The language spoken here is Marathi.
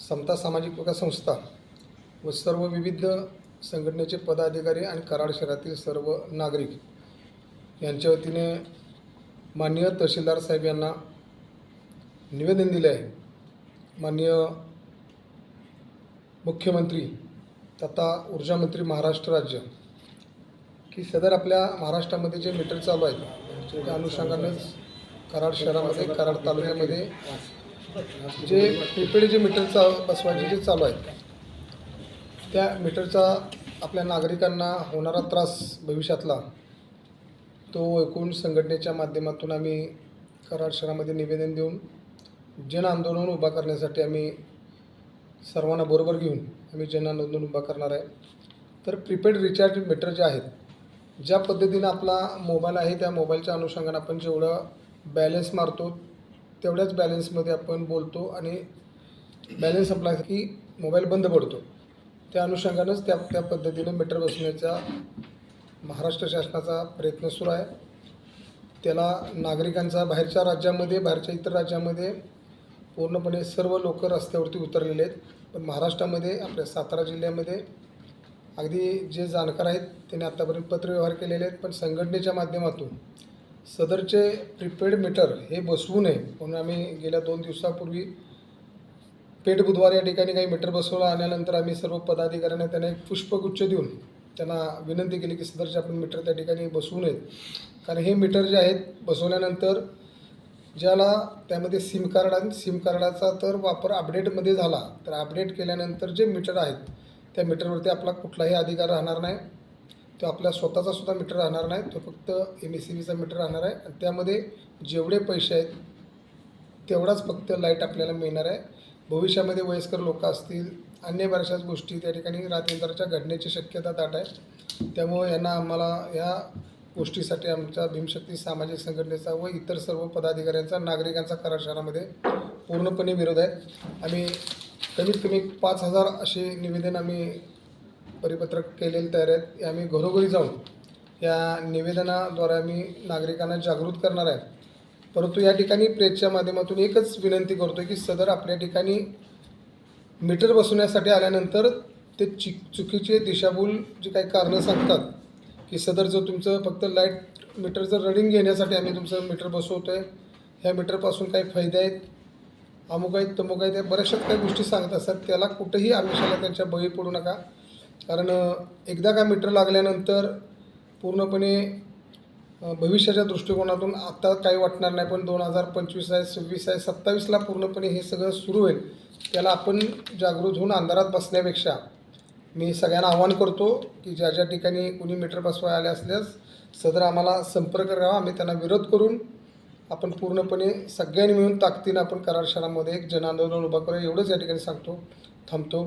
समता सामाजिक विकास संस्था व सर्व विविध संघटनेचे पदाधिकारी आणि कराड शहरातील सर्व नागरिक यांच्या वतीने माननीय तहसीलदार साहेब यांना निवेदन दिले आहे. माननीय मुख्यमंत्री तथा ऊर्जामंत्री महाराष्ट्र राज्य की सदर आपल्या महाराष्ट्रामध्ये जे मीटर चालू आहेत त्या अनुषंगानेच कराड शहरामध्ये कराड तालुक्यामध्ये जे प्रिपेड जे मीटर चा बसवायचे जे चालू आहेत त्या मीटरचा आपल्या नागरिकांना होणारा त्रास भविष्यातला तो एकूण संघटनेच्या माध्यमातून आम्ही कराड शहरामध्ये निवेदन देऊन जन आंदोलन उभा करण्यासाठी आम्ही सर्वांना बरोबर घेऊन आम्ही जन आंदोलन उभा करणार आहे. तर प्रिपेड रिचार्ज मीटर जे आहेत ज्या पद्धतीनं आपला मोबाईल आहे त्या मोबाईलच्या अनुषंगानं आपण जेवढं बॅलन्स मारतो तेवढ्याच बॅलन्समध्ये आपण बोलतो आणि बॅलन्स संपला की मोबाईल बंद पडतो. त्या अनुषंगानंच त्या त्या पद्धतीनं मीटर बसण्याचा महाराष्ट्र शासनाचा प्रयत्न सुरू आहे. त्याला नागरिकांचा बाहेरच्या राज्यामध्ये बाहेरच्या इतर राज्यामध्ये पूर्णपणे सर्व लोक रस्त्यावरती उतरलेले आहेत. पण महाराष्ट्रामध्ये आपल्या सातारा जिल्ह्यामध्ये अगदी जे जाणकार आहेत त्यांनी आत्तापर्यंत पत्रव्यवहार केलेले आहेत पण संघटनेच्या माध्यमातून सदरचे प्रिपेड मीटर हे बसवू नये म्हणून आम्ही गेल्या दोन दिवसापूर्वी पेठ बुधवार या ठिकाणी काही मीटर बसवलं. आल्यानंतर आम्ही सर्व पदाधिकाऱ्यांना त्यांना एक पुष्पगुच्छ देऊन त्यांना विनंती केली की सदरचे आपण मीटर त्या ठिकाणी बसवू नयेत. कारण हे मीटर जे आहेत बसवल्यानंतर ज्याला त्यामध्ये सिम कार्ड आणि सिम कार्डाचा तर वापर अपडेटमध्ये झाला तर अपडेट केल्यानंतर जे मीटर आहेत त्या मीटरवरती आपला कुठलाही अधिकार राहणार नाही. तो आपल्या स्वतःचा सुद्धा मीटर राहणार नाही. तो फक्त एम एस सी बीचा मीटर राहणार आहे. आणि त्यामध्ये जेवढे पैसे आहेत तेवढाच फक्त लाइट आपल्याला मिळणार आहे. भविष्यामध्ये वयस्कर लोक असतील अन्य बऱ्याचशाच गोष्टी त्या ठिकाणी रात्रींतरच्या घडण्याची शक्यता दाट आहे. त्यामुळे यांना आम्हाला या गोष्टीसाठी आमच्या भीमशक्ती सामाजिक संघटनेचा व इतर सर्व पदाधिकाऱ्यांचा नागरिकांचा करार शहरामध्ये पूर्णपणे विरोध आहे. आम्ही कमीत कमी पाच हजार असे निवेदन आम्ही परिपत्रक केलेले तयार आहेत. हे आम्ही घरोघरी जाऊन या निवेदनाद्वारे आम्ही नागरिकांना जागृत करणार आहे. परंतु या ठिकाणी प्रेसच्या माध्यमातून एकच विनंती करतो की सदर आपल्या ठिकाणी मीटर बसवण्यासाठी आल्यानंतर ते चि चुकीचे दिशाभूल जे काही कारणं सांगतात की सदर जर तुमचं फक्त लाइट मीटरचं रनिंग घेण्यासाठी आम्ही तुमचं मीटर बसवतो आहे ह्या मीटरपासून काही फायदे आहेत? अमुक आहेत तमुक आहेत या बऱ्याचशाच काही गोष्टी सांगत असतात. त्याला कुठंही आमिषाला त्यांच्या बळी पडू नका. कारण एकदा का मीटर लागल्यानंतर पूर्णपणे भविष्याच्या दृष्टिकोनातून आत्ता काही वाटणार नाही पण दोन हजार पंचवीस आहे सव्वीस आहे सत्तावीसला पूर्णपणे हे सगळं सुरू होईल. त्याला आपण जागृत होऊन अंधारात बसण्यापेक्षा मी सगळ्यांना आवाहन करतो की ज्या ज्या ठिकाणी कुणी मीटर बसवाय आले असल्यास सदर आम्हाला संपर्क करावा आम्ही त्यांना विरोध करून आपण पूर्णपणे सगळ्यांनी मिळून ताकदीनं आपण करार शहरामध्ये एक जन आंदोलन उभा करूया. एवढंच या ठिकाणी सांगतो थांबतो.